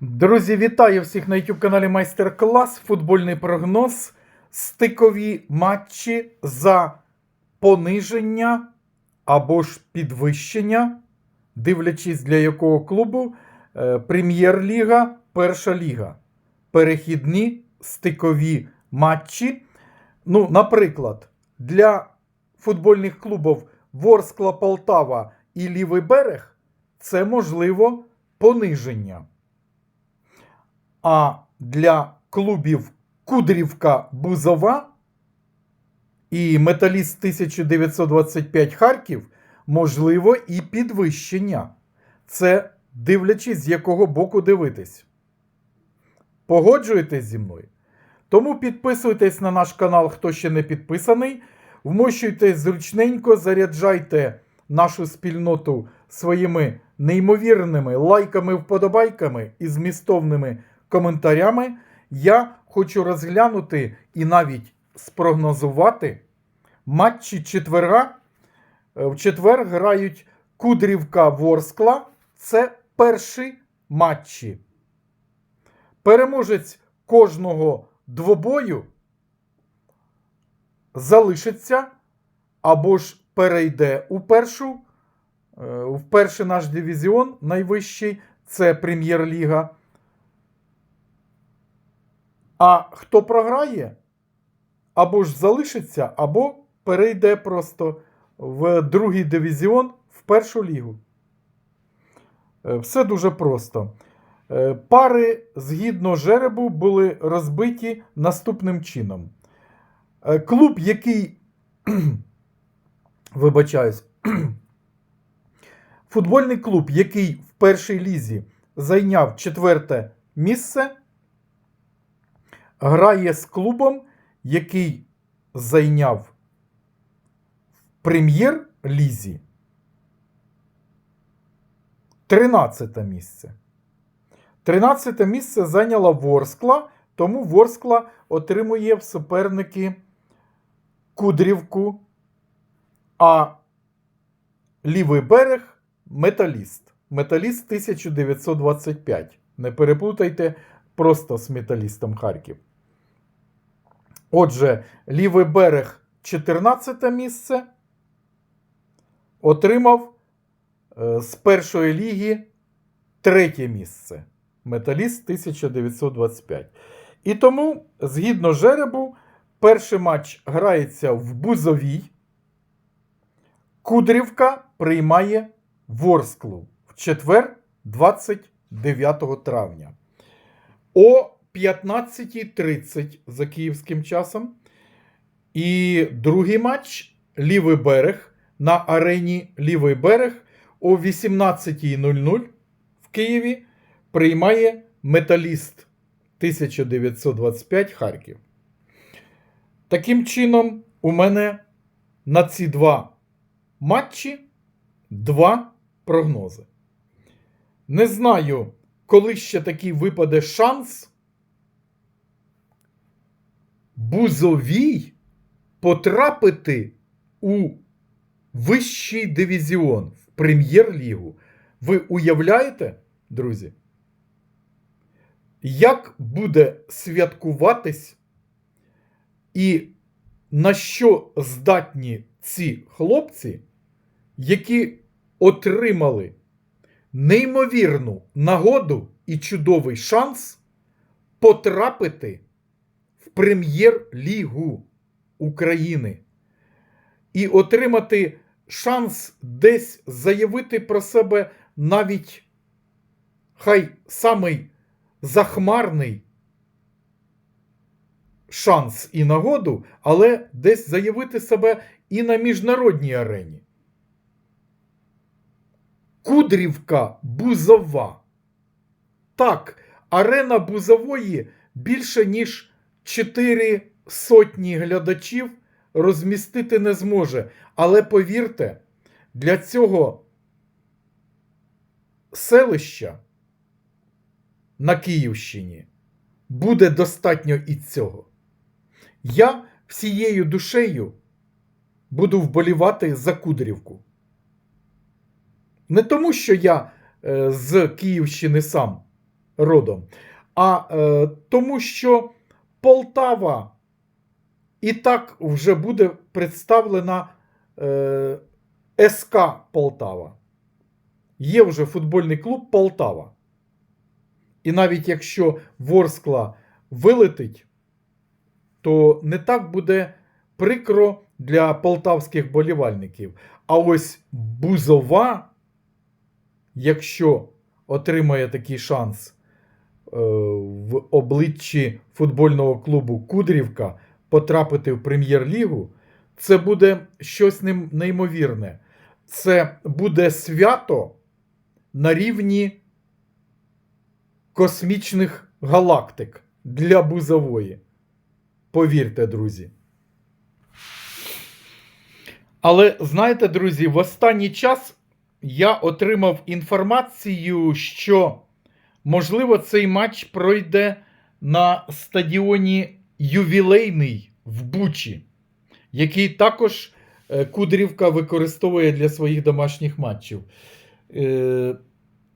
Друзі, вітаю всіх на YouTube каналі Майстер Клас. Футбольний прогноз. Стикові матчі за пониження або ж підвищення, дивлячись для якого клубу. Е, Прем'єр-ліга, Перша ліга. Перехідні стикові матчі. Ну, наприклад, для футбольних клубів Ворскла Полтава і Лівий берег це можливо пониження. А для клубів Кудрівка Бузова і Металіст 1925 Харків можливо і підвищення. Це дивлячись, з якого боку дивитись. Погоджуєтесь зі мною? Тому підписуйтесь на наш канал, хто ще не підписаний. Вмощуйтесь зручненько, заряджайте нашу спільноту своїми неймовірними лайками, вподобайками і змістовними коментарями. Я хочу розглянути і навіть спрогнозувати матчі четверга. Е, В четвер грають Кудрівка Ворскла. Це перші матчі. Переможець кожного двобою залишиться або ж перейде у першу, е, в перший наш дивізіон найвищий це Прем'єр-ліга. А хто програє, або ж залишиться, або перейде просто в другий дивізіон в першу лігу. Е, Все дуже просто. Е, Пари згідно жеребу були розбиті наступним чином. Е, Клуб, який, вибачаюсь, футбольний клуб, який в першій лізі зайняв четверте місце, грає з клубом, який зайняв прем'єр-лізі 13 місце. 13 місце зайняла Ворскла, тому Ворскла отримує в суперники Кудрівку, а лівий берег Металіст. Металіст 1925. Не переплутайте просто з металістом Харків. Отже, лівий берег 14 місце отримав е, з першої ліги третє місце. Металіст 1925. І тому, згідно жеребу, перший матч грається в Бузовій. Кудрівка приймає Ворсклу в четвер, 29 травня. О 15.30 за київським часом. І другий матч Лівий берег на арені Лівий берег о 18.00 в Києві приймає Металіст 1925 Харків. Таким чином, у мене на ці два матчі два прогнози. Не знаю, коли ще такий випаде шанс Бузовій потрапити у вищий дивізіон в прем'єр-лігу. Ви уявляєте, друзі? Як буде святкуватись і на що здатні ці хлопці, які отримали неймовірну нагоду і чудовий шанс потрапити в прем'єр-лігу України і отримати шанс десь заявити про себе навіть хай самий захмарний шанс і нагоду, але десь заявити себе і на міжнародній арені. Кудрівка Бузова. Так, арена Бузової більше, ніж 4 сотні глядачів розмістити не зможе. Але повірте, для цього селища на Київщині буде достатньо і цього. Я всією душею буду вболівати за Кудрівку. Не тому, що я е, з Київщини сам, родом. А е, тому що Полтава і так вже буде представлена е, СК Полтава. Є вже футбольний клуб Полтава. І навіть якщо Ворскла вилетить, то не так буде прикро для полтавських болівальників. А ось Бузова, якщо отримає такий шанс в обличчі футбольного клубу Кудрівка потрапити в прем'єр-лігу, це буде щось неймовірне. Це буде свято на рівні космічних галактик для Бузової. Повірте, друзі. Але знаєте, друзі, в останній час я отримав інформацію, що можливо цей матч пройде на стадіоні Ювілейний в Бучі, який також е, Кудрівка використовує для своїх домашніх матчів. Е,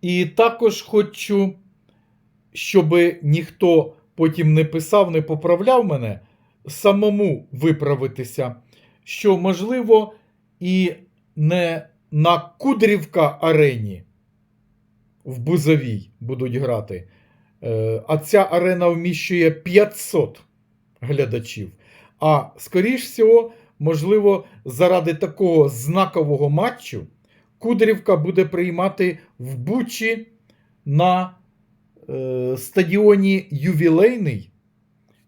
І також хочу, щоб ніхто потім не писав, не поправляв мене, самому виправитися, що можливо і не на Кудрівка арені в Бузовій будуть грати. Е, А ця арена вміщує 500 глядачів. А скоріш всього, можливо, заради такого знакового матчу Кудрівка буде приймати в Бучі на е, стадіоні Ювілейний,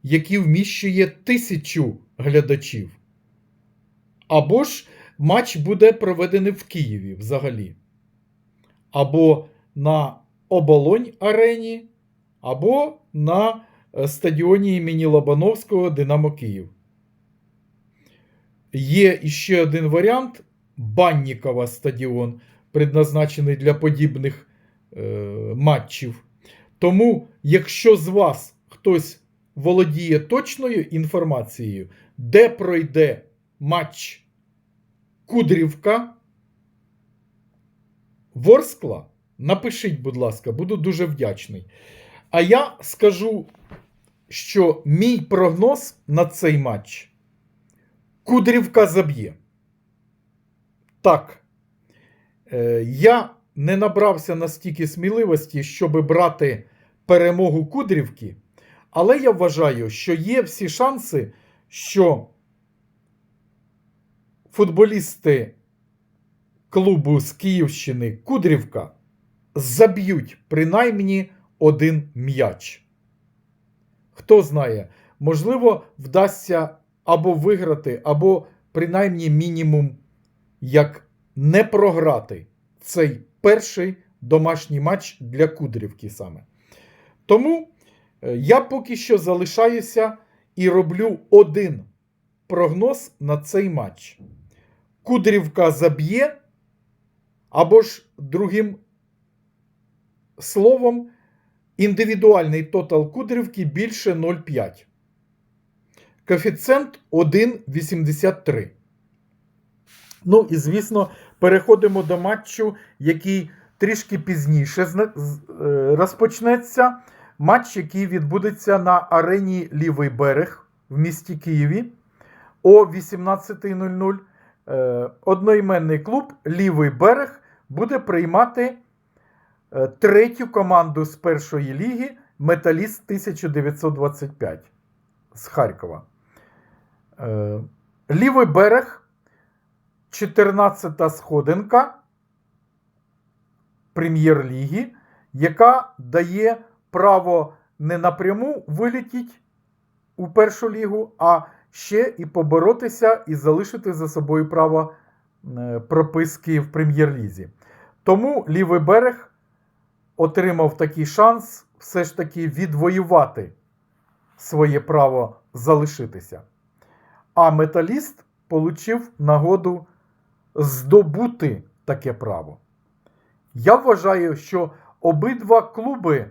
який вміщує тисячу глядачів. Або ж матч буде проведений в Києві взагалі. Або на Оболонь арені, або на е, стадіоні імені Лобановського Динамо Київ. Є іще один варіант Баннікова стадіон, предназначений для подібних е, матчів. Тому, якщо з вас хтось володіє точною інформацією, де пройде матч Кудрівка Ворскла, напишіть, будь ласка, буду дуже вдячний. А я скажу, що мій прогноз на цей матч Кудрівка заб'є. Так, е, я не набрався настільки сміливості, щоб брати перемогу Кудрівки, але я вважаю, що є всі шанси, що футболісти клубу з Київщини Кудрівка заб'ють принаймні один м'яч. Хто знає, можливо, вдасться або виграти, або принаймні мінімум як не програти цей перший домашній матч для Кудрівки саме. Тому е, я поки що залишаюся і роблю один прогноз на цей матч. Кудрівка заб'є, або ж другим словом, індивідуальний тотал Кудрівки більше 0,5. Коефіцієнт 1,83. Ну і, звісно, переходимо до матчу, який трішки пізніше е, розпочнеться. Матч, який відбудеться на арені Лівий берег в місті Києві о 18.00. Е, Одноіменний клуб Лівий берег буде приймати третю команду з першої ліги Металіст 1925 з Харкова. Е, Лівий берег 14-та сходинка прем'єр-ліги, яка дає право не напряму вилітіть у першу лігу, а ще і поборотися і залишити за собою право е, прописки в прем'єр-лізі. Тому лівий берег отримав такий шанс все ж таки відвоювати своє право залишитися. А металіст отримав нагоду здобути таке право. Я вважаю, що обидва клуби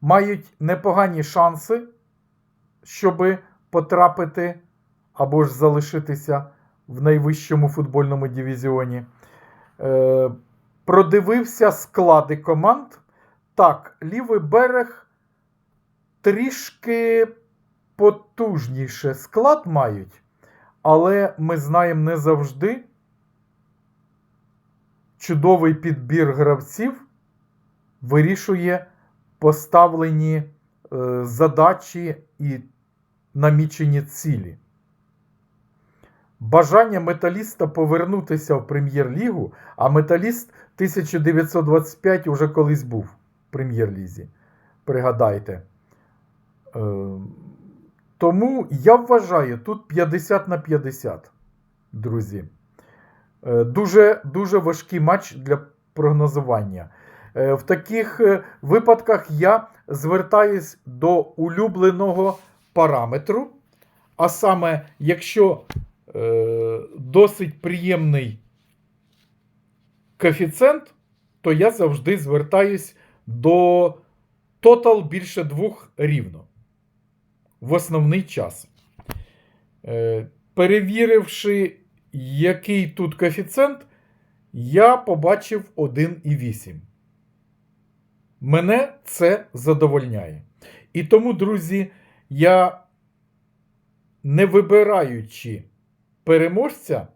мають непогані шанси, щоб потрапити або ж залишитися в найвищому футбольному дивізіоні. Продивився склади команд так, лівий берег трішки потужніше склад мають, але ми знаємо не завжди чудовий підбір гравців вирішує поставлені е, задачі і намічені цілі. Бажання металіста повернутися в прем'єр-лігу, а металіст 1925 уже колись був в прем'єр-лізі. Пригадайте. Е, тому я вважаю, тут 50 на 50, друзі. Е, Дуже, дуже важкий матч для прогнозування. Е, В таких випадках я звертаюсь до улюбленого параметру. А саме, якщо досить приємний коефіцієнт, то я завжди звертаюсь до тотал більше двох рівно в основний час. Е, перевіривши, який тут коефіцієнт, я побачив 1,8. Мене це задовольняє. І тому, друзі, я, не вибираючи переможця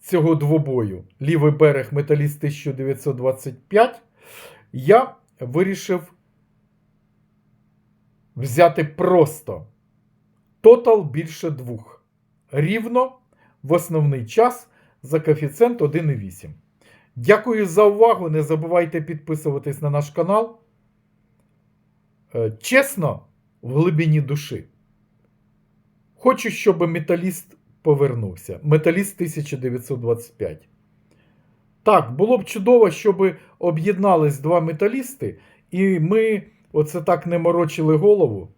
цього двобою, лівий берег Металіст 1925, я вирішив взяти просто тотал більше двох. Рівно в основний час за коефіцієнт 1,8. Дякую за увагу. Не забувайте підписуватись на наш канал. Е, Чесно, в глибині душі. Хочу, щоб металіст повернувся. Металіст 1925. Так, було б чудово, щоб об'єднались два металісти, і ми оце так не морочили голову,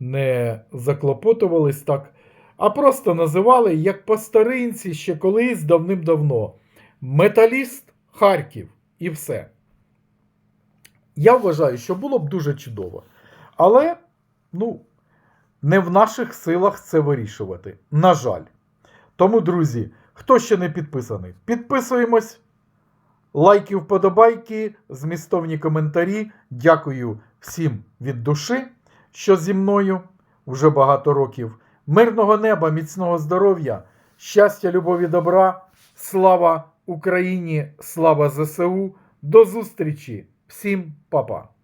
не заклопотувались так, а просто називали як по старинці ще колись давним-давно. Металіст Харків і все. Я вважаю, що було б дуже чудово. Але, ну, не в наших силах це вирішувати. На жаль. Тому, друзі, хто ще не підписаний, підписуємось. Лайки, вподобайки, змістовні коментарі. Дякую всім від душі, що зі мною вже багато років. Мирного неба, міцного здоров'я, щастя, любові, добра. Слава Україні! Слава ЗСУ! До зустрічі! Всім па-па!